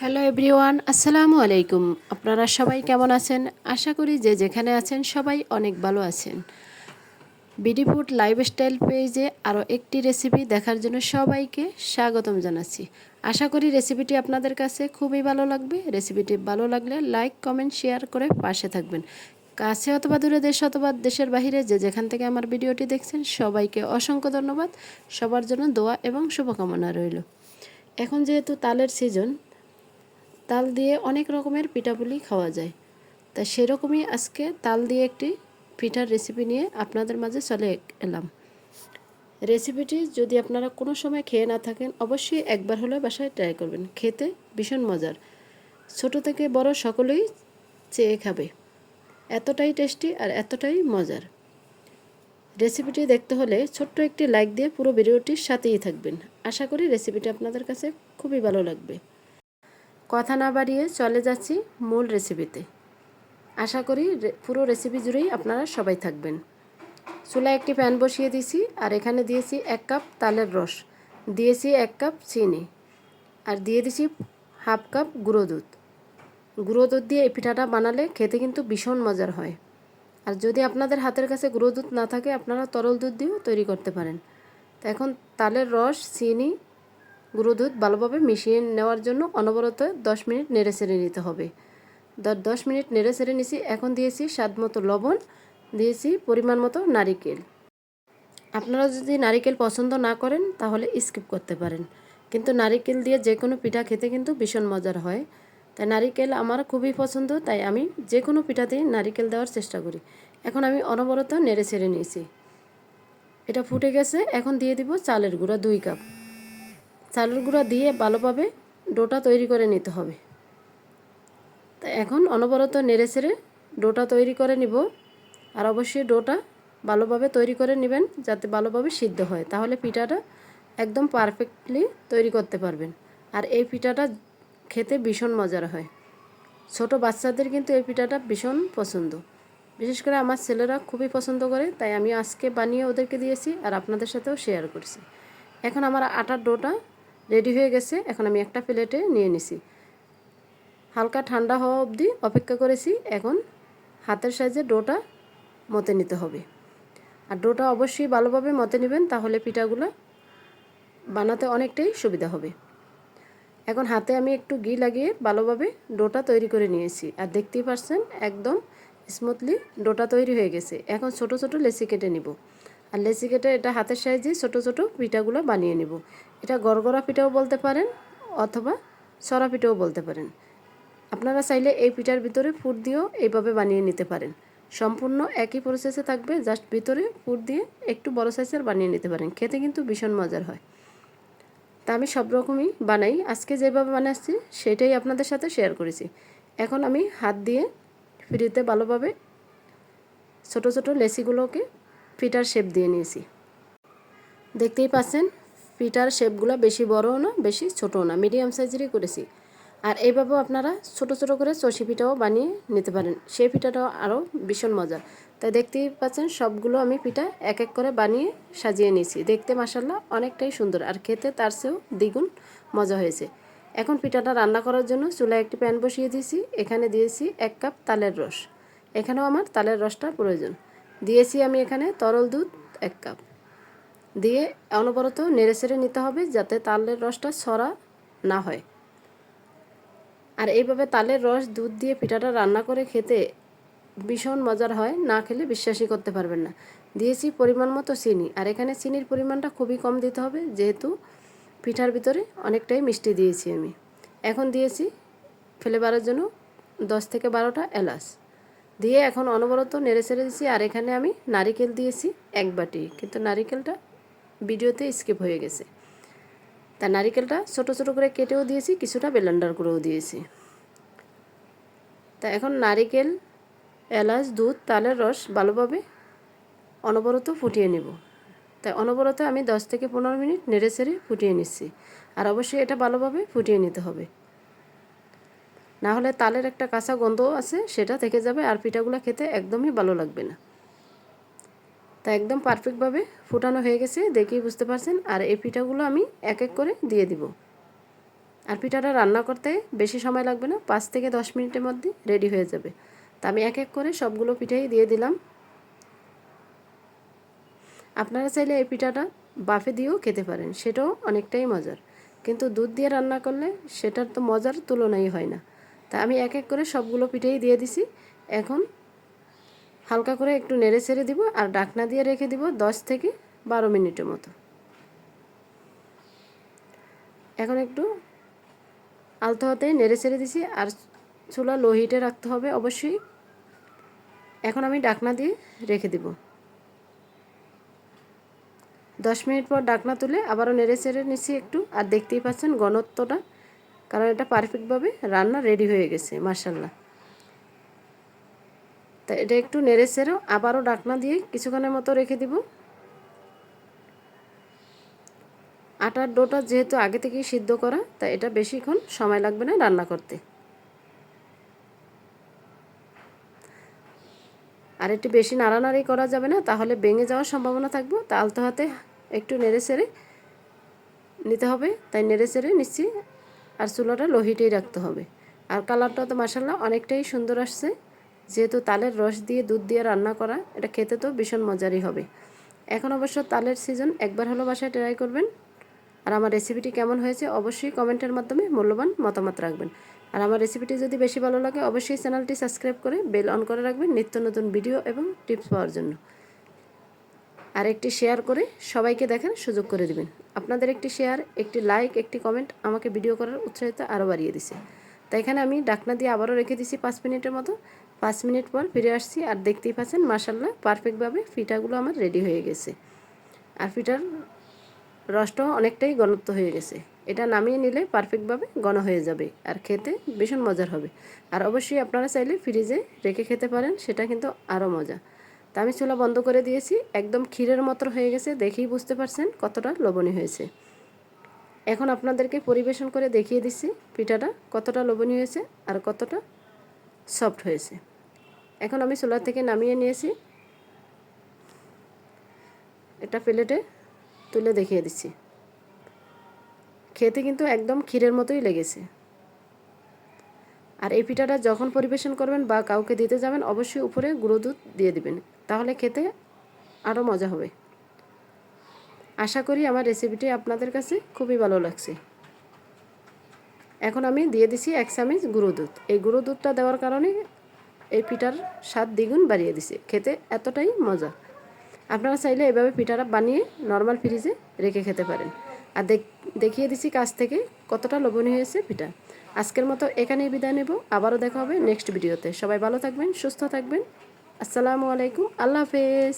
Hello everyone আসসালামু আলাইকুম আপনারা সবাই কেমন আছেন আশা করি যে যেখানে আছেন সবাই অনেক ভালো আছেন বিডি ফুড লাইফস্টাইল পেজে আরও একটি রেসিপি দেখার জন্য সবাইকে স্বাগতম জানাচ্ছি। আশা করি রেসিপিটি আপনাদের কাছে খুবই ভালো লাগবে। রেসিপিটি ভালো লাগলে লাইক কমেন্ট শেয়ার করে পাশে থাকবেন। কাছে অথবা দূরে দেশ অথবা দেশের বাহিরে যে যেখান থেকে আমার ভিডিওটি দেখছেন, সবাইকে অসংখ্য ধন্যবাদ। সবার জন্য দোয়া এবং শুভকামনা রইল। এখন যেহেতু তালের সিজন তাল দিয়ে অনেক রকমের পিঠাপুলি খাওয়া যায়। তা সেরকমই আজকে তাল দিয়ে একটি পিঠার রেসিপি নিয়ে আপনাদের মাঝে চলে এলাম। রেসিপিটি যদি আপনারা কোনো সময় খেয়ে না থাকেন, অবশ্যই একবার হলে বাসায় ট্রাই করবেন। খেতে ভীষণ মজার। ছোট থেকে বড় সকলেই চেয়ে খাবে। এতটাই টেস্টি আর এতটাই মজার। রেসিপিটি দেখতে হলে ছোট্ট একটি লাইক দিয়ে পুরো ভিডিওটির সাথেই থাকবেন। আশা করি রেসিপিটি আপনাদের কাছে খুবই ভালো লাগবে। কথা না বাড়িয়ে চলে যাচ্ছি মূল রেসিপিতে আশা করি পুরো রেসিপি জুড়েই আপনারা সবাই থাকবেন। চুলায় একটি প্যান বসিয়ে দিয়েছি আর এখানে দিয়েছি এক কাপ তালের রস। দিয়েছি এক কাপ চিনি। আর দিয়ে দিছি হাফ কাপ গুঁড়ো দুধ। গুঁড়ো দুধ দিয়ে এই পিঠাটা বানালে খেতে কিন্তু ভীষণ মজার হয়। আর যদি আপনাদের হাতের কাছে গুঁড়ো দুধ না থাকে, আপনারা তরল দুধ দিয়েও তৈরি করতে পারেন। তো এখন তালের রস, চিনি গুঁড়ো দুধ ভালোভাবে মিশিয়ে নেওয়ার জন্য অনবরত দশ মিনিট নেড়ে চেড়ে নিতে হবে। দশ মিনিট নেড়ে চেড়ে নিছি, এখন দিয়েছি স্বাদ মতো লবণ, দিয়েছি পরিমাণ মতো নারিকেল। আপনারা যদি নারিকেল পছন্দ না করেন, তাহলে স্কিপ করতে পারেন। কিন্তু নারিকেল দিয়ে যে কোনো পিঠা খেতে কিন্তু ভীষণ মজার হয়। তাই নারিকেল আমার খুবই পছন্দ, তাই আমি যে কোনো পিঠাতেই নারিকেল দেওয়ার চেষ্টা করি। এখন আমি অনবরত নেড়ে ছেড়ে নিয়েছি। এটা ফুটে গেছে, এখন দিয়ে দিব চালের গুঁড়া দুই কাপ। চালের গুঁড়া দিয়ে ভালোভাবে ডোটা তৈরি করে নিতে হবে। তা এখন অনবরত নেড়ে ছেড়ে ডোটা তৈরি করে নিব আর অবশ্যই ডোটা ভালোভাবে তৈরি করে নেবেন যাতে ভালোভাবে সিদ্ধ হয়। তাহলে পিঠাটা একদম পারফেক্টলি তৈরি করতে পারবেন আর এই পিঠাটা খেতে ভীষণ মজার হয়। ছোট বাচ্চাদের কিন্তু এই পিঠাটা ভীষণ পছন্দ। বিশেষ করে আমার ছেলেরা খুবই পছন্দ করে, তাই আমি আজকে বানিয়ে ওদেরকে দিয়েছি আর আপনাদের সাথেও শেয়ার করছি। এখন আমার আটার ডোটা রেডি হয়ে গেছে। এখন আমি একটা প্লেটে নিয়ে নিছি। হালকা ঠান্ডা হওয়া অবধি অপেক্ষা করেছি। এখন হাতের সাইজে ডোটা মতে নিতে হবে। আর ডোটা অবশ্যই ভালোভাবে মতে নেবেন, তাহলে পিঠাগুলো বানাতে অনেকটাই সুবিধা হবে। এখন হাতে আমি একটু ঘি লাগিয়ে ভালোভাবে ডোটা তৈরি করে নিয়েছি। আর দেখতেই পাচ্ছেন একদম স্মুথলি ডোটা তৈরি হয়ে গেছে। এখন ছোট ছোট লেচি কেটে নিব। আর লেচি কেটে এটা হাতের সাইজে ছোট ছোট পিঠাগুলো বানিয়ে নিব। এটা গড়গড়া পিঠাও বলতে পারেন অথবা সরা পিঠাও বলতে পারেন। আপনারা চাইলে এই পিঠার ভিতরে ফুট দিয়েও এইভাবে বানিয়ে নিতে পারেন। সম্পূর্ণ একই প্রসেসে থাকবে জাস্ট ভিতরে ফুট দিয়ে একটু বড় সাইজের বানিয়ে নিতে পারেন। খেতে কিন্তু ভীষণ মজার হয়। তা আমি সব রকমই বানাই। আজকে যেভাবে বানাচ্ছি, সেটাই আপনাদের সাথে শেয়ার করেছি। এখন আমি হাত দিয়ে ফ্রিতে ভালোভাবে ছোট ছোট লেসিগুলোকে পিঠার শেপ দিয়ে নিয়েছি। দেখতেই পাচ্ছেন? পিঠার শেপগুলো বেশি বড়ও না, বেশি ছোটও না, মিডিয়াম সাইজেরই করেছি। আর এইভাবেও আপনারা ছোট ছোট করে চষি পিঠাও বানিয়ে নিতে পারেন, সেই পিঠাটাও আরও ভীষণ মজার। তাই দেখতেই পাচ্ছেন সবগুলো আমি পিঠা এক এক করে বানিয়ে সাজিয়ে নিয়েছি। দেখতে মাসাল্লাহ অনেকটাই সুন্দর আর খেতে তার চেয়েও দ্বিগুণ মজা হয়েছে। এখন পিঠাটা রান্না করার জন্য চুলায় একটি প্যান বসিয়ে দিয়েছি, এখানে দিয়েছি এক কাপ তালের রস। এখানেও আমার তালের রসটা প্রয়োজন। দিয়েছি আমি এখানে তরল দুধ এক কাপ। দিয়ে অনবরত নেড়ে চেড়ে নিতে হবে যাতে তালের রসটা ছড়া না হয়। আর এইভাবে তালের রস দুধ দিয়ে পিঠাটা রান্না করে খেতে ভীষণ মজার হয়, না খেলে বিশ্বাসই করতে পারবেন না। দিয়েছি পরিমাণ মতো চিনি, আর এখানে চিনির পরিমাণটা খুবই কম দিতে হবে যেহেতু পিঠার ভিতরে অনেকটাই মিষ্টি দিয়েছি আমি। এখন দিয়েছি ফেলে ফ্লেভারের জন্য দশ থেকে বারোটা এলাচ। দিয়ে এখন অনবরত নেড়ে ছেড়ে দিয়েছি, আর এখানে আমি নারিকেল দিয়েছি এক বাটি, কিন্তু নারিকেলটা ভিডিওতে স্কিপ হয়ে গেছে। তা নারিকেলটা ছোট ছোট করে কেটেও দিয়েছি, কিছুটা বেলান্ডার করেও দিয়েছি। তা এখন নারিকেল, এলাচ, দুধ, তালের রস ভালোভাবে অনবরত ফুটিয়ে নেব। তাই অনবরত আমি দশ থেকে পনেরো মিনিট নেড়ে ছেড়ে ফুটিয়ে নিচ্ছি। আর অবশ্যই এটা ভালোভাবে ফুটিয়ে নিতে হবে। না হলে তালের একটা কাঁচা গন্ধও আছে, সেটা থেকে যাবে আর পিঠাগুলো খেতে একদমই ভালো লাগবে না। তা একদম পারফেক্টভাবে ফুটানো হয়ে গেছে, দেখেই বুঝতে পারছেন। আর এই পিঠাগুলো আমি এক এক করে দিয়ে দিব। আর পিঠাটা রান্না করতে বেশি সময় লাগবে না, পাঁচ থেকে দশ মিনিটের মধ্যে রেডি হয়ে যাবে। তা আমি এক এক করে সবগুলো পিঠাই দিয়ে দিলাম। আপনারা চাইলে এই পিঠাটা বাফে দিয়েও খেতে পারেন, সেটাও অনেকটাই মজার। কিন্তু দুধ দিয়ে রান্না করলে সেটার তো মজার তুলনাই হয় না। তা আমি এক এক করে সবগুলো পিঠেই দিয়ে দিছি। এখন হালকা করে একটু নেড়ে ছেড়ে দিব আর ডাকনা দিয়ে রেখে দিব দশ থেকে বারো মিনিটের মতো। এখন একটু আলতো হাতেই নেড়ে ছেড়ে দিছি আর চুলা লো হিটে রাখতে হবে অবশ্যই। এখন আমি ডাকনা দিয়ে রেখে দিব। দশ মিনিট পর ডাকনা তুলে আবারও নেড়ে চেড়ে নিচ্ছি একটু আর দেখতেই পাচ্ছেন ঘনত্বটা, কারণ এটা পারফেক্টভাবে রান্না রেডি হয়ে গেছে মার্শাল্লাহ তা এটা একটু নেড়ে চেড়েও আবারও ডাকনা দিয়ে কিছুক্ষণের মতো রেখে দিব। আটার ডোটা যেহেতু আগে থেকেই সিদ্ধ করা তাই এটা বেশিক্ষণ সময় লাগবে না রান্না করতে। আর একটু বেশি নাড়ানাড়ি করা যাবে না, তাহলে ভেঙে যাওয়ার সম্ভাবনা থাকবে। তা আলতো হাতে একটু নেড়ে চেড়ে নিতে হবে, তাই নেড়ে চেড়ে নিচ্ছি। আর চুলাটা লোহিটেই রাখতে হবে। আর কালারটা তো মাসাল্লাহ অনেকটাই সুন্দর আসছে। যেহেতু তালের রস দিয়ে দুধ দিয়ে রান্না করা, এটা খেতে তো ভীষণ মজারই হবে। এখন অবশ্য তালের সিজন একবার হলো বাসায় ট্রাই করবেন। আর আমার রেসিপিটি কেমন হয়েছে অবশ্যই কমেন্টের মাধ্যমে মূল্যবান মতামত রাখবেন। আর আমার রেসিপিটি যদি বেশি ভালো লাগে, অবশ্যই চ্যানেলটি সাবস্ক্রাইব করে বেল অন করে রাখবেন নিত্য নতুন ভিডিও এবং টিপস পাওয়ার জন্য। আর একটি শেয়ার করে সবাইকে দেখার সুযোগ করে দিবেন। আপনাদের একটি শেয়ার একটি লাইক একটি কমেন্ট আমাকে ভিডিও করার উৎসাহিত আরও বাড়িয়ে দিছে। তাই এখানে আমি ডাকনা দিয়ে আবারও রেখে দিছি পাঁচ মিনিটের মতো। পাঁচ মিনিট পর ফিরে আসছি আর দেখতেই পাচ্ছেন মাসাল্লাহ পারফেক্টভাবে ফিটাগুলো আমার রেডি হয়ে গেছে। আর ফিটার রসটাও অনেকটাই ঘনত্ব হয়ে গেছে। এটা নামিয়ে নিলে পারফেক্টভাবে ঘন হয়ে যাবে আর খেতে ভীষণ মজার হবে। আর অবশ্যই আপনারা চাইলে ফ্রিজে রেখে খেতে পারেন, সেটা কিন্তু আরও মজা। তা আমি চুলা বন্ধ করে দিয়েছি, একদম ক্ষীরের মতো হয়ে গেছে, দেখেই বুঝতে পারছেন কতটা লবণী হয়েছে। এখন আপনাদেরকে পরিবেশন করে দেখিয়ে দিচ্ছি পিঠাটা কতটা লবণী হয়েছে আর কতটা সফট হয়েছে। এখন আমি চুলা থেকে নামিয়ে নিয়েছি। এটা প্লেটে তুলে দেখিয়ে দিচ্ছি। খেতে কিন্তু একদম ক্ষীরের মতোই লেগেছে। আর এই পিঠাটা যখন পরিবেশন করবেন বা কাউকে দিতে যাবেন, অবশ্যই উপরে গুঁড়ো দুধ দিয়ে দিবেন। তাহলে খেতে আরও মজা হবে। আশা করি আমার রেসিপিটি আপনাদের কাছে খুবই ভালো লাগছে। এখন আমি দিয়ে দিছি এক চামচ গুঁড়ো দুধ। এই গুঁড়ো দুধটা দেওয়ার কারণে এই পিঠার স্বাদ দ্বিগুণ বাড়িয়ে দিছে। খেতে এতটাই মজা। আপনারা চাইলে এভাবে পিঠাটা বানিয়ে নর্মাল ফ্রিজে রেখে খেতে পারেন। আর দেখিয়ে দিছি কাছ থেকে কতটা লবণী হয়েছে পিঠা। আজকের মতো এখানেই বিদায় নেব। আবারও দেখা হবে নেক্সট ভিডিওতে। সবাই ভালো থাকবেন, সুস্থ থাকবেন। আসসালামু আলাইকুম। আল্লাহ হাফেজ।